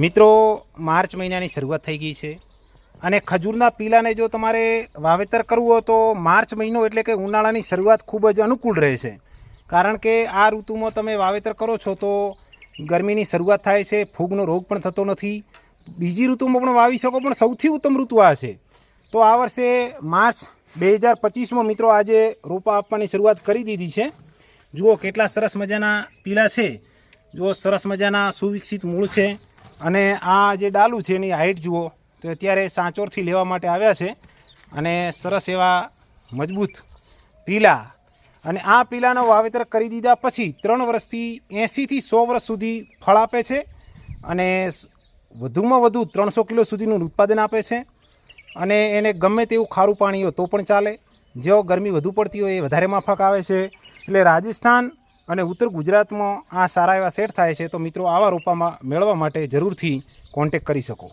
મિત્રો, માર્ચ મહિનાની શરૂઆત થઈ ગઈ છે અને ખજૂરના પીલાને જો તમારે વાવેતર કરવું હોય તો માર્ચ મહિનો એટલે કે ઉનાળાની શરૂઆત ખૂબ જ અનુકૂળ રહે છે. કારણ કે આ ઋતુમાં તમે વાવેતર કરો છો તો ગરમીની શરૂઆત થાય છે, ફૂગનો રોગ પણ થતો નથી. બીજી ઋતુમાં પણ વાવી શકો, પણ સૌથી ઉત્તમ ઋતુ આ છે. તો આ વર્ષે માર્ચ બે હજાર પચીસમાં મિત્રો આજે રોપા આપવાની શરૂઆત કરી દીધી છે. જુઓ કેટલા સરસ મજાના પીલા છે. જુઓ સરસ મજાના સુવિકસિત મૂળ છે. અને આ જે ડાલું છે એની હાઇટ જુઓ, તો અત્યારે સાંચોરથી લેવા માટે આવ્યા છે અને સરસ એવા મજબૂત પીલા. અને આ પીલાનો વાવેતર કરી દીધા પછી ત્રણ વર્ષથી એંસીથી સો વર્ષ સુધી ફળ આપે છે અને વધુમાં વધુ ત્રણસો કિલો સુધીનું ઉત્પાદન આપે છે. અને એને ગમે તેવું ખારું પાણી હોય તો પણ ચાલે. જેઓ ગરમી વધુ પડતી હોય એ વધારે માફક આવે છે. એટલે રાજસ્થાન અને ઉત્તર ગુજરાતમાં આ સારા એવા સેટ થાય છે તો મિત્રો આવા રોપામાં મેળવવા માટે જરૂરથી કોન્ટેક કરી શકો.